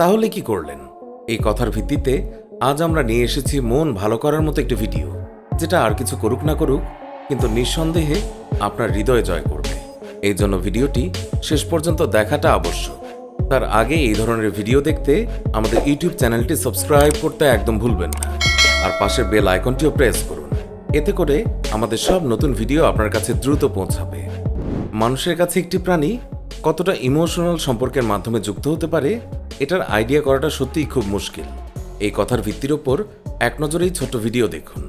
তাহলে কি করলেন? এই কথার ভিত্তিতে আজ আমরা নিয়ে এসেছি মন ভালো করার মতো একটি ভিডিও, যেটা আর কিছু করুক না করুক, কিন্তু নিঃসন্দেহে আপনার হৃদয় জয় করবে। এই জন্য ভিডিওটি শেষ পর্যন্ত দেখাটা আবশ্যক। তার আগে এই ধরনের ভিডিও দেখতে আমাদের ইউটিউব চ্যানেলটি সাবস্ক্রাইব করতে একদম ভুলবেন না, আর পাশের বেল আইকনটিও প্রেস করুন। এতে করে আমাদের সব নতুন ভিডিও আপনার কাছে দ্রুত পৌঁছাবে। মানুষের কাছে একটি প্রাণী কতটা ইমোশনাল সম্পর্কের মাধ্যমে যুক্ত হতে পারে, এটার আইডিয়া করাটা সত্যিই খুব মুশকিল। এই কথার ভিত্তির ওপর এক নজরেই ছোট্ট ভিডিও দেখুন।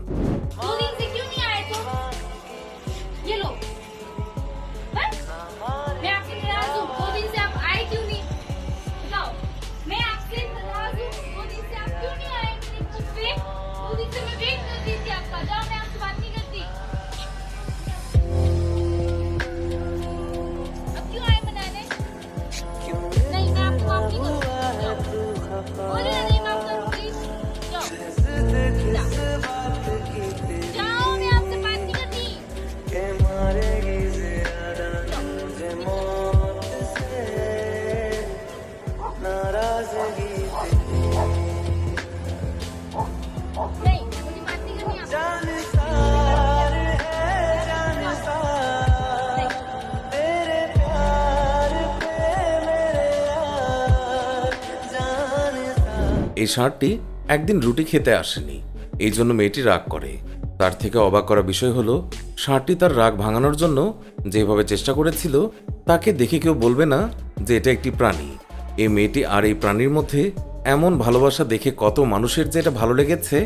我 এই ষাঁড়টি একদিন রুটি খেতে আসেনি। এই জন্য মেয়েটি রাগ করে। তার থেকে অবাক করা বিষয় হলো ষাঁড়টি তার রাগ ভাঙানোর জন্য যেভাবে চেষ্টা করেছিল, তাকে দেখে কেউ বলবে না যে এটা একটি প্রাণী। এই মেয়েটি আর এই প্রাণীর মধ্যে এমন ভালোবাসা দেখে কত মানুষের যে এটা ভালো লেগেছে,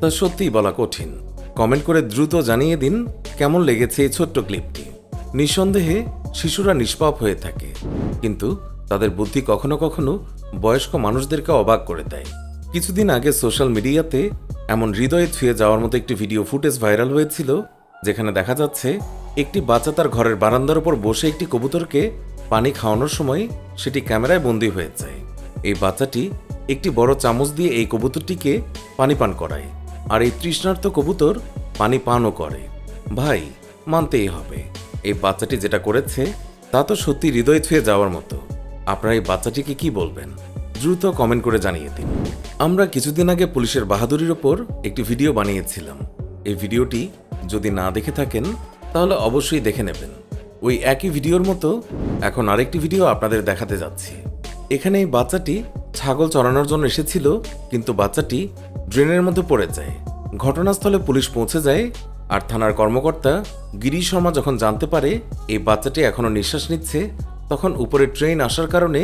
তা সত্যিই বলা কঠিন। কমেন্ট করে দ্রুত জানিয়ে দিন কেমন লেগেছে এই ছোট্ট ক্লিপটি। নিঃসন্দেহে শিশুরা নিষ্পাপ হয়ে থাকে, কিন্তু তাদের বুদ্ধি কখনো কখনো বয়স্ক মানুষদেরকে অবাক করে দেয়। কিছুদিন আগে সোশ্যাল মিডিয়াতে এমন হৃদয়ে ছুঁয়ে যাওয়ার মতো একটি ভিডিও ফুটেজ ভাইরাল হয়েছিল, যেখানে দেখা যাচ্ছে একটি বাচ্চা তার ঘরের বারান্দার উপর বসে একটি কবুতরকে পানি খাওয়ানোর সময় সেটি ক্যামেরায় বন্দী হয়ে যায়। এই বাচ্চাটি একটি বড় চামচ দিয়ে এই কবুতরটিকে পানি পান করায়, আর এই তৃষ্ণার্ত কবুতর পানি পানও করে। ভাই, মানতেই হবে। এই বাচ্চাটি যেটা করেছে, তা তো সত্যি হৃদয় ছুঁয়ে যাওয়ার মতো। আপনারা এই বাচ্চাটিকে কি বলবেন? দ্রুত কমেন্ট করে জানিয়ে দিন। আমরা কিছুদিন আগে পুলিশের বাহাদুরির ওপর একটি ভিডিও বানিয়েছিলাম। এই ভিডিওটি যদি না দেখে থাকেন, তাহলে অবশ্যই দেখে নেবেন। ওই একই ভিডিওর মতো এখন আরেকটি ভিডিও আপনাদের দেখাতে যাচ্ছি। এখানে এই বাচ্চাটি ছাগল চড়ানোর জন্য এসেছিল, কিন্তু বাচ্চাটি ড্রেনের মধ্যে পড়ে যায়। ঘটনাস্থলে পুলিশ পৌঁছে যায় আর থানার কর্মকর্তা গিরিশ শর্মা যখন জানতে পারে, এই বাচ্চাটি এখনও নিঃশ্বাস নিচ্ছে তখন উপরে ট্রেন আসার কারণে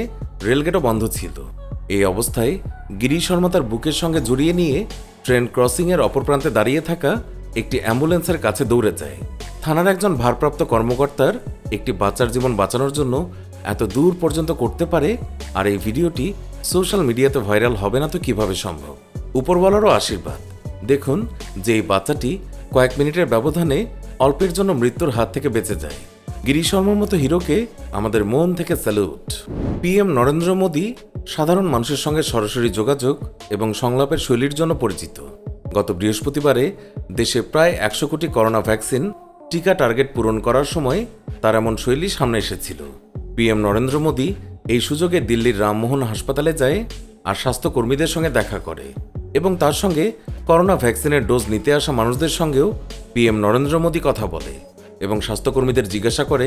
রেলগেটও বন্ধ ছিল। এই অবস্থায় গিরিশ শর্মা তার বুকের সঙ্গে জড়িয়ে নিয়ে ট্রেন ক্রসিংয়ের অপর প্রান্তে দাঁড়িয়ে থাকা একটি অ্যাম্বুলেন্সের কাছে দৌড়ে যায়। থানার একজন ভারপ্রাপ্ত কর্মকর্তার একটি বাচ্চার জীবন বাঁচানোর জন্য এত দূর পর্যন্ত করতে পারে আর এই ভিডিওটি সোশ্যাল মিডিয়াতে ভাইরাল হবে না তো কীভাবে সম্ভব? উপরওয়ালারও আশীর্বাদ। দেখুন যে এই বাচ্চাটি কয়েক মিনিটের ব্যবধানে অল্পের জন্য মৃত্যুর হাত থেকে বেঁচে যায়। গিরি শর্মার মতো হিরোকে আমাদের মন থেকে স্যালুট। পিএম নরেন্দ্র মোদী সাধারণ মানুষের সঙ্গে সরাসরি যোগাযোগ এবং সংলাপের শৈলীর জন্য পরিচিত। গত বৃহস্পতিবারে দেশে প্রায় একশো কোটি করোনা ভ্যাকসিন টিকা টার্গেট পূরণ করার সময় তার এমন শৈলী সামনে এসেছিল। পিএম নরেন্দ্র মোদী এই সুযোগে দিল্লির রামমোহন হাসপাতালে যায় আর স্বাস্থ্যকর্মীদের সঙ্গে দেখা করে এবং তার সঙ্গে করোনা ভ্যাকসিনের ডোজ নিতে আসা মানুষদের সঙ্গেও পিএম নরেন্দ্র মোদী কথা বলে। এবং স্বাস্থ্যকর্মীদের জিজ্ঞাসা করে,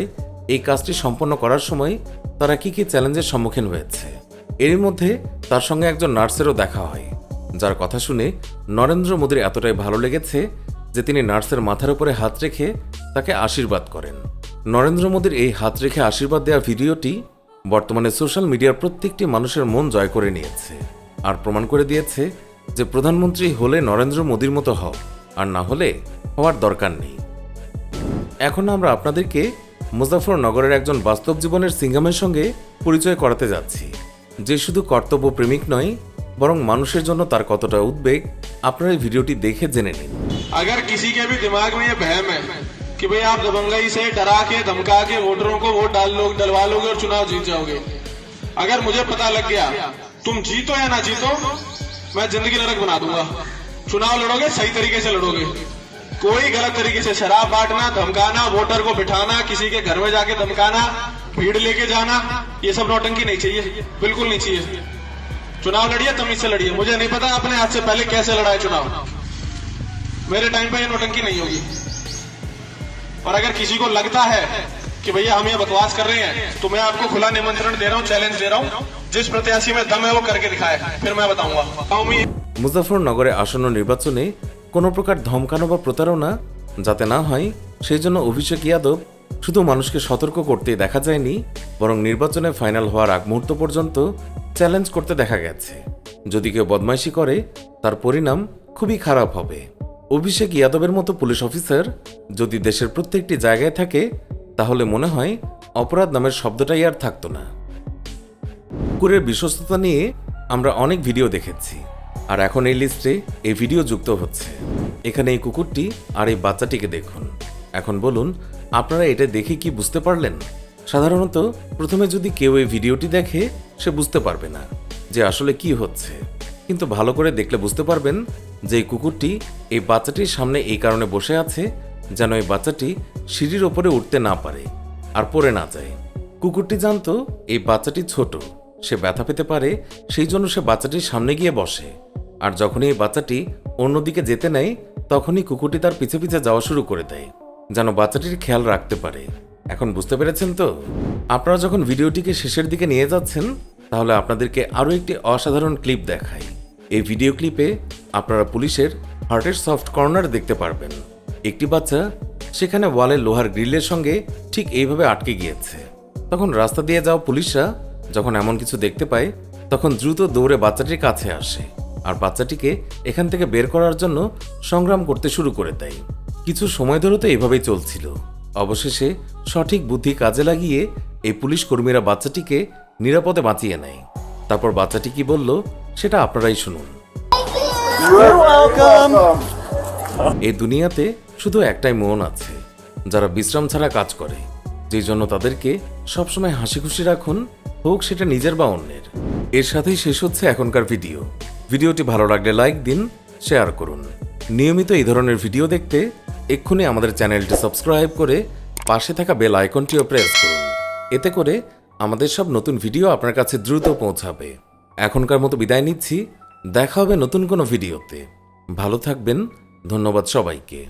এই কাজটি সম্পন্ন করার সময় তারা কি কি চ্যালেঞ্জের সম্মুখীন হয়েছে? এরই মধ্যে তার সঙ্গে একজন নার্সেরও দেখা হয়, যার কথা শুনে নরেন্দ্র মোদীর এতটাই ভালো লেগেছে যে তিনি নার্সের মাথার উপরে হাত রেখে তাকে আশীর্বাদ করেন। নরেন্দ্র মোদীর এই হাত রেখে আশীর্বাদ দেওয়া ভিডিওটি বর্তমানে সোশ্যাল মিডিয়ার প্রত্যেকটি মানুষের মন জয় করে নিয়েছে আর প্রমাণ করে দিয়েছে যে প্রধানমন্ত্রী হলে নরেন্দ্র মোদীর মতো হও, আর না হলে হওয়ার দরকার নেই। এখন আমরা আপনাদেরকে মুজাফরনগরের একজন বাস্তব জীবনের সিঙ্গামের সঙ্গে পরিচয় করাতে যাচ্ছি যে শুধু কর্তব্য প্রেমিক নয় বরং মানুষের জন্য তার কতটা উদ্বেগ আপনারা এই ভিডিওটি দেখে জেনে নিন अगर किसी के भी दिमाग में ये बहम है कि भाई आप दबंगई से डरा के धमका के वोटरों को वोट डाल लो डलवा लोगे और चुनाव जीत जाओगे अगर मुझे पता लग गया तुम जीतो या ना जीतो मैं जिंदगी नरक बना दूंगा चुनाव लड़ोगे सही तरीके से लड़ोगे कोई गलत तरीके से शराब बांटना धमकाना वोटर को बिठाना किसी के घर में जाके धमकाना भीड़ लेके जाना ये सब नौटंकी नहीं चाहिए बिल्कुल नहीं चाहिए चुनाव लड़िए तमीज से लड़िए मुझे नहीं पता आपने आज से पहले कैसे लड़ाए चुनाव मेरे टाइम पे ये नोटंकी नहीं होगी और अगर किसी को लगता है कि भैया हम ये बकवास कर रहे हैं तो मैं आपको खुला निमंत्रण दे रहा हूँ चैलेंज दे रहा हूँ जिस प्रत्याशी में दम है वो करके दिखाए फिर मैं बताऊंगा गाँव में মুজাফরনগরে আসন্ন নির্বাচনে কোনো প্রকার ধমকানো বা প্রতারণা যাতে না হয়, সেই জন্য অভিষেক ইয়াদব শুধু মানুষকে সতর্ক করতেই দেখা যায়নি, বরং নির্বাচনে ফাইনাল হওয়ার আগ মুহূর্ত পর্যন্ত চ্যালেঞ্জ করতে দেখা গেছে। যদি কেউ বদমাইশি করে, তার পরিণাম খুবই খারাপ হবে। অভিষেক ইয়াদবের মতো পুলিশ অফিসার যদি দেশের প্রত্যেকটি জায়গায় থাকে, তাহলে মনে হয় অপরাধ নামের শব্দটাই আর থাকতো না। কুকুরের বিশ্বস্ততা নিয়ে আমরা অনেক ভিডিও দেখেছি। আর এখন এই লিস্টে এই ভিডিও যুক্ত হচ্ছে। এখানে এই কুকুরটি আর এই বাচ্চাটিকে দেখুন। এখন বলুন, আপনারা এটা দেখে কি বুঝতে পারলেন? সাধারণত প্রথমে যদি কেউ এই ভিডিওটি দেখে, সে বুঝতে পারবে না যে আসলে কি হচ্ছে। কিন্তু ভালো করে দেখলে বুঝতে পারবেন যে এই কুকুরটি এই বাচ্চাটির সামনে এই কারণে বসে আছে যেন এই বাচ্চাটি সিঁড়ির ওপরে উঠতে না পারে আর পড়ে না যায়। কুকুরটি জানতো এই বাচ্চাটি ছোট, সে ব্যথা পেতে পারে, সেই জন্য সে বাচ্চাটির সামনে গিয়ে বসে। আর যখনই এই বাচ্চাটি অন্যদিকে যেতে নেয়, তখনই কুকুরটি তার পিছে পিছে যাওয়া শুরু করে দেয়, যেন বাচ্চাটির খেয়াল রাখতে পারে। এখন বুঝতে পেরেছেন তো? আপনারা যখন ভিডিওটিকে শেষের দিকে নিয়ে যাচ্ছেন, তাহলে আপনাদেরকে আরও একটি অসাধারণ ক্লিপ দেখায় এই ভিডিও ক্লিপে আপনারা পুলিশের হার্টের সফট কর্নার দেখতে পারবেন। একটি বাচ্চা সেখানে ওয়ালের লোহার গ্রিলের সঙ্গে ঠিক এইভাবে আটকে গিয়েছে। তখন রাস্তা দিয়ে যাওয়া পুলিশরা যখন এমন কিছু দেখতে পায়, তখন দ্রুত দৌড়ে বাচ্চাটির কাছে আসে। আর বাচ্চাটিকে এখান থেকে বের করার জন্য সংগ্রাম করতে শুরু করে দেয়। কিছু সময় ধরে তো এভাবেই চলছিল। অবশেষে সঠিক বুদ্ধি কাজে লাগিয়ে এই পুলিশ কর্মীরা বাচ্চাটিকে নিরাপদে বাঁচিয়ে নেয়। তারপর বাচ্চাটি কি বলল সেটা আপনারাই শুনুন। এই দুনিয়াতে শুধু একটাই মন আছে যারা বিশ্রাম ছাড়া কাজ করে যেই জন্য তাদেরকে সবসময় হাসি খুশি রাখুন হোক সেটা নিজের বা অন্যের। এর সাথেই শেষ হচ্ছে এখনকার ভিডিও। ভিডিওটি ভালো লাগলে লাইক দিন, শেয়ার করুন। নিয়মিত এই ধরনের ভিডিও দেখতে এক্ষুনি আমাদের চ্যানেলটি সাবস্ক্রাইব করে পাশে থাকা বেল আইকনটিও প্রেস করুন। এতে করে আমাদের সব নতুন ভিডিও আপনার কাছে দ্রুত পৌঁছাবে। এখনকার মতো বিদায় নিচ্ছি, দেখা হবে নতুন কোনো ভিডিওতে। ভালো থাকবেন, ধন্যবাদ সবাইকে।